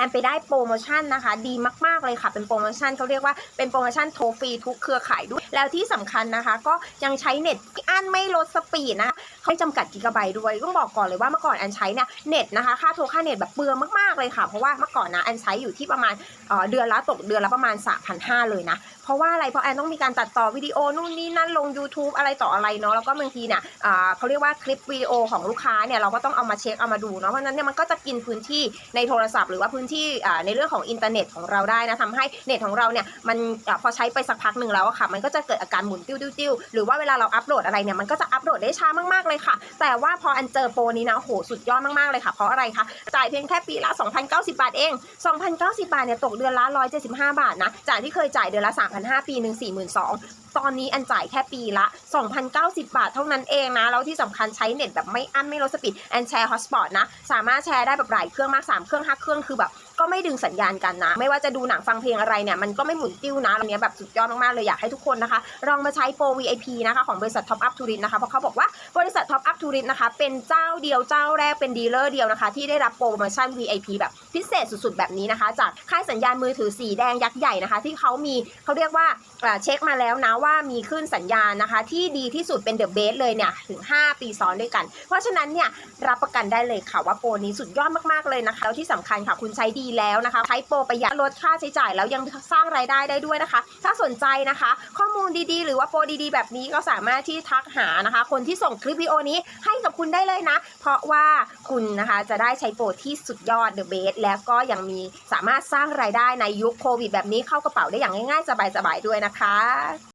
แอนไปได้โปรโมชั่นนะคะ ดีมาก ๆ เลยค่ะ เป็นโปรโมชั่นเขาเรียกว่าเป็นโปรโมชั่นโทรฟรีทุกเครือข่ายด้วย แล้วที่สำคัญนะคะ ก็ยังใช้เน็ตที่อันไม่ลดสปีดนะเขาไม่จำกัดกิกะไบต์ด้วยต้องบอกก่อนเลยว่าเมื่อก่อนแอนใช้เนี่ยเน็ตนะคะค่าโทรค่าเน็ตแบบเปลืองมากๆเลยค่ะ เพราะว่าเมื่อก่อนนะแอนใช้อยู่ที่ประมาณเเดือนละตกเดือนละประมาณ3,500เลยนะเพราะว่าอะไรเพราะแอนต้องมีการตัดต่อวิดีโอนู่นนี่นั่นลง YouTube อะไรต่ออะไรเนาะแล้วก็บางทีเนี่ยเขาเรียกว่าคลิปวิดีโอของลูกค้าเนี่ยเราก็ต้องเอามาเช็คเอามาดูเนาะเพราะฉะนั้นเนี่ยมันก็จะกินพื้นที่ในโทรศัพท์หรือว่าพื้นที่ในเรื่องของอินเทอร์เน็ตของเราได้นะทำให้เน็ตของเราเนี่ยมันพอใช้ไปสักพักหนึ่งแล้วอะค่ะ มันก็จะเกิดอาการหมุนติ้วติ้วหรือว่าเวลาเราอัปโหลดอะไรเนี่ยมันก็จะอัปโหลดได้ช้ามากๆเลยค่ะ แต่ว่าพออันเจอโปรนี้นะโหสุดยอดมากๆเลยค่ะ เพราะอะไรคะจ่ายเพียงแค่ปีละ 2,090 บาทเอง 2,090 บาทเนี่ยตกเดือนละ 175 บาทนะจากที่เคยจ่ายเดือนละ 3,500 ปีหนึ่ง42,000ตอนนี้อันจ่ายแค่ปีละ 2,090 บาทเท่านั้นเองนะ แล้วที่สำคัญใช้เน็ตแบบไม่อั้นไม่ลดสปีดแอนแชร์ฮอตสปอตนะ สามารถแชร์ได้แบบหลายเครื่องมาก 3 เครื่อง 5 เครื่องคือแบบก็ไม่ดึงสัญญาณกันนะ ไม่ว่าจะดูหนังฟังเพลงอะไรเนี่ย มันก็ไม่หมุนติ้วนะอันเนี้ยแบบสุดยอดมากๆเลยอยากให้ทุกคนนะคะลองมาใช้โปร VIP นะคะของบริษัท Top Up Tourist นะคะเพราะเขาบอกว่าบ ท Top Up Tourist นะคะ เป็นเจ้าเดียวเจ้าแรกเป็นดีลเลอร์เดียวนะคะ ที่ได้รับโปรโมชั่น VIP แบบพิเศษสุดๆ แบบนี้นะคะ จากค่ายสัญญาณมือถือสีแดงยักษ์ใหญ่นะคะ ที่เขามีเขาเรียกว่าเช็คมาแล้วนะว่ามีขึ้นสัญญาณนะคะ ที่ดีที่สุดเป็นเดอะเบสเลยเนี่ยถึง 5 ปีซ้อนด้วยกัน เพราะฉะนั้นเนี่ยรับประกันได้เลยค่ะว่าโปรนี้สุดยอดมากๆเลยนะคะแล้วที่สำคัญค่ะคุณใช้ดีแล้วนะคะ ใช้โปรประหยัดลดค่าใช้จ่ายแล้วยังสร้างรายได้ได้ด้วยนะคะ ถ้าสนใจนะคะ ข้อมูลดีๆ หรือว่าโปรดีๆ แบบนี้ก็สามารถที่ทักหานะคะ คนที่ส่งคลิปวิดีโอนี้ให้กับคุณได้เลยนะ เพราะว่าคุณนะคะจะได้ใช้โปรที่สุดยอด The Best แล้วก็ยังมีสามารถสร้างรายได้ในยุคโควิดแบบนี้เข้ากระเป๋าได้อย่างง่ายๆสบายๆด้วยนะคะ